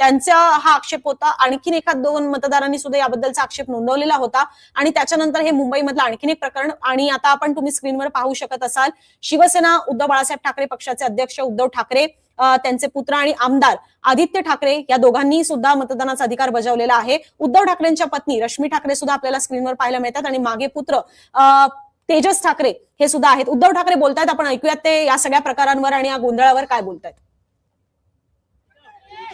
त्यांचा हा आक्षेप होता. आणखीन एखाद दोन मतदारांनी सुद्धा याबद्दलचा आक्षेप नोंदवलेला होता. आणि त्याच्यानंतर हे मुंबईमधलं आणखीन एक प्रकरण. आणि आता आपण तुम्ही स्क्रीनवर पाहू शकत असाल शिवसेना उद्धव बाळासाहेब ठाकरे पक्षाचे अध्यक्ष उद्धव ठाकरे त्यांचे पुत्र आणि आमदार आदित्य ठाकरे या दोघांनी सुद्धा मतदानाचा अधिकार बजावलेला आहे. उद्धव ठाकरेंच्या पत्नी रश्मी ठाकरे सुद्धा आपल्याला स्क्रीनवर पाहायला मिळतात. आणि मागे पुत्र तेजस ठाकरे हे सुद्धा आहेत. उद्धव ठाकरे बोलतायत. आपण ऐकूयात ते या सगळ्या प्रकारांवर आणि या गोंधळावर काय बोलतायत.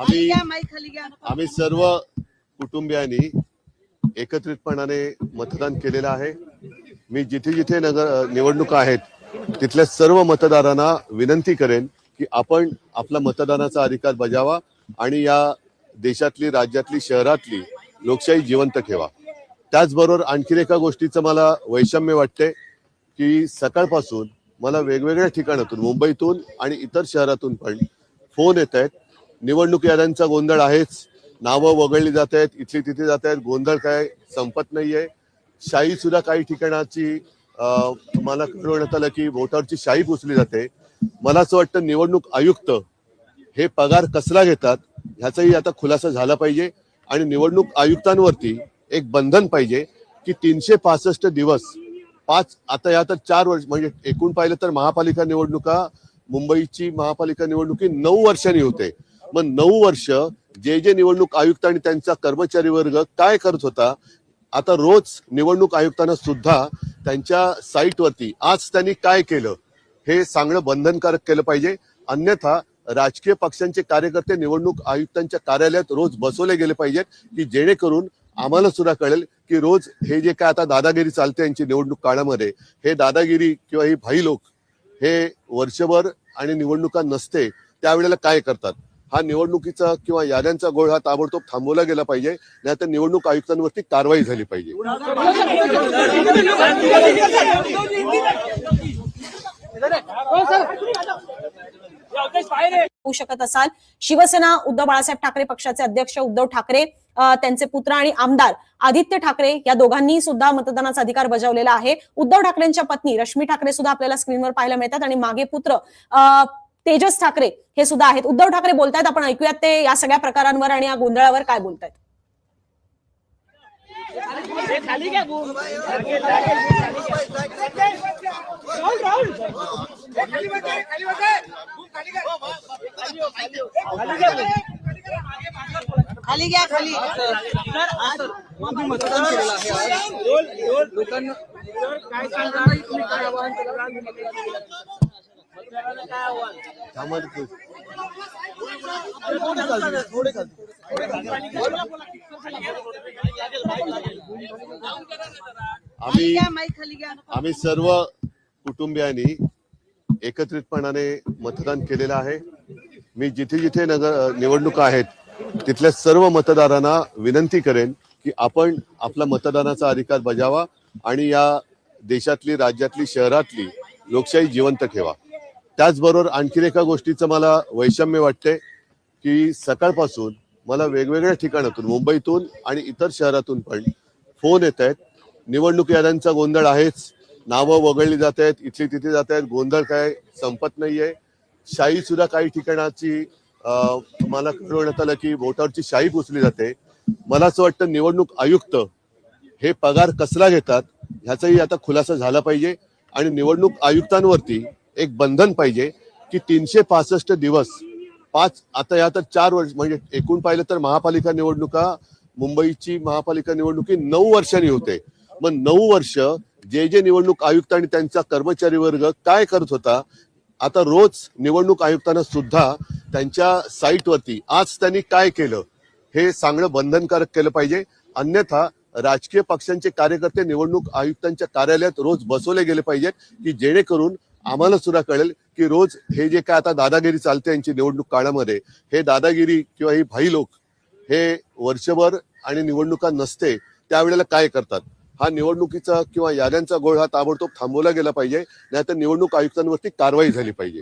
आम्ही आम्ही सर्व कुटुंबियांनी एकत्रितपणाने मतदान केलेलं आहे. मी जिथे जिथे नगर निवडणुका आहेत तिथल्या सर्व मतदारांना विनंती करेन की आपण आपला मतदानाचा अधिकार बजावा आणि या देशातली राज्यातली शहरातली लोकशाही जिवंत ठेवा. त्याचबरोबर आणखीन एका गोष्टीचं मला वैषम्य वाटते की सकाळपासून मला वेगवेगळ्या ठिकाणातून मुंबईतून आणि इतर शहरातून पण फोन येत आहेत. निवडणूक याद्यांचा गोंधळ आहेच. नावं वगळली जात आहेत इथली तिथे जात आहेत गोंधळ काय संपत नाहीये. शाही सुद्धा काही ठिकाणाची मला कळवण्यात आलं की वोटावरची शाही पुसली जाते. मला असं वाटतं निवडणूक आयुक्त हे पगार कसला घेतात ह्याचाही आता खुलासा झाला पाहिजे. आणि निवडणूक आयुक्तांवरती एक बंधन पाहिजे की तीनशे पासष्ट दिवस पाच आता या तर चार वर्ष म्हणजे एकूण पाहिलं तर महापालिका निवडणुका मुंबईची महापालिका निवडणुकी नऊ वर्षांनी होते. मग नऊ वर्ष जे जे निवडणूक आयुक्त आणि त्यांचा कर्मचारी वर्ग काय करत होता आता रोज निवडणूक आयुक्तांना सुद्धा त्यांच्या साईटवरती आज त्यांनी काय केलं हे सांगणं बंधनकारक केलं पाहिजे. अन्यथा राजकीय पक्षांचे कार्यकर्ते निवडणूक आयुक्तांच्या कार्यालयात रोज बसवले गेले पाहिजेत की जेणेकरून आम्हाला सुद्धा कळेल की रोज हे जे काय आता दादागिरी चालते यांची निवडणूक काळामध्ये हे दादागिरी किंवा ही भाई लोक हे वर्षभर आणि निवडणुका नसते त्यावेळेला काय करतात? हा निवडणुकीचा किंवा याद्यांचा गोळ हा ताबडतोब थांबवला गेला पाहिजे नाहीतर निवडणूक आयुक्तांवरती कारवाई झाली पाहिजे. होऊ शकत असाल. शिवसेना उद्धव बाळासाहेब ठाकरे पक्षाचे अध्यक्ष उद्धव ठाकरे त्यांचे पुत्र आणि आमदार आदित्य ठाकरे या दोघांनी सुद्धा मतदानाचा अधिकार बजावलेला आहे. उद्धव ठाकरेंच्या पत्नी रश्मी ठाकरे सुद्धा आपल्याला स्क्रीनवर पाहायला मिळतात आणि मागे पुत्र तेजस ठाकरे हे सुद्धा आहेत. उद्धव ठाकरे बोलतायत. आपण ऐकूयात ते या सगळ्या प्रकारांवर आणि या गोंधळावर काय बोलतायत. खाली घ्या खाली. घ्या खाली तुम्ही मतदान केलेलं आहे. आज. लोकांना काय सांगणार तुम्ही काय आवाहन कराल मतदारांना काय आव्हान? आम्ही आम्ही सर्व कुटुंबियांनी एकत्रितपणाने मतदान केलेलं आहे. मी जिथे जिथे नगर निवडणुका आहेत तिथल्या सर्व मतदारांना विनंती करेन की आपण आपला मतदानाचा अधिकार बजावा आणि या देशातली राज्यातली शहरातली लोकशाही जिवंत ठेवा. त्याचबरोबर आणखीन एका गोष्टीचं मला वैषम्य वाटते की सकाळपासून मला वेगवेगळ्या ठिकाणातून मुंबईतून आणि इतर शहरातून पण फोन येत आहेत. निवडणूक याद्यांचा गोंधळ आहेच. नावं वगळली जात आहेत इथली तिथे जात आहेत गोंधळ काय संपत नाही आहे शाही सुद्धा काही ठिकाणाची मला कळवण्यात आलं की वोटावरची शाही पुसली जाते. मला असं वाटतं निवडणूक आयुक्त हे पगार कसला घेतात ह्याचाही आता खुलासा झाला पाहिजे आणि निवडणूक आयुक्तांवरती एक बंधन पाहिजे की तीनशे पासष्ट दिवस पाच आता या तर चार वर्ष म्हणजे एकूण पाहिलं तर महापालिका निवडणुका मुंबईची महापालिका निवडणुकी नऊ वर्षांनी होते. मग नऊ वर्ष जे जे निवडणूक आयुक्त आणि त्यांचा कर्मचारी वर्ग काय करत होता आता रोज निवडणूक आयुक्तांना सुद्धा त्यांच्या साईटवरती आज त्यांनी काय केलं हे सांगणं बंधनकारक केलं पाहिजे. अन्यथा राजकीय पक्षांचे कार्यकर्ते निवडणूक आयुक्तांच्या कार्यालयात रोज बसवले गेले पाहिजेत की जेणेकरून आम्हाला सुद्धा कळेल की रोज हे जे काय आता दादागिरी चालते यांची निवडणूक काळामध्ये हे दादागिरी किंवा ही भाई लोक हे वर्षभर आणि निवडणुका नसते त्यावेळेला काय करतात? हा निवडणुकीचा किंवा याद्यांचा गोळ हा ताबडतोब थांबवला गेला पाहिजे. नाहीतर निवडणूक आयुक्तांवरती कारवाई झाली पाहिजे.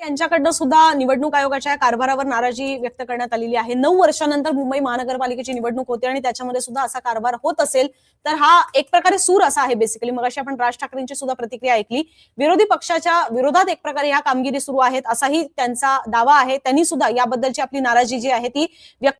यांच्याकडनं सुद्धा निवडणूक आयोगाच्या या कारभारावर नाराजी व्यक्त करण्यात आलेली आहे. नऊ वर्षानंतर मुंबई महानगरपालिकेची निवडणूक होते आणि त्याच्यामध्ये सुद्धा असा कारभार होत असेल तर हा एक प्रकारे सूर असा आहे बेसिकली मग अशी आपण राज ठाकरेंची सुद्धा प्रतिक्रिया ऐकली. विरोधी पक्षाच्या विरोधात एक प्रकारे ह्या कामगिरी सुरू आहेत असाही त्यांचा दावा आहे. त्यांनी सुद्धा याबद्दलची आपली नाराजी जी आहे ती व्यक्त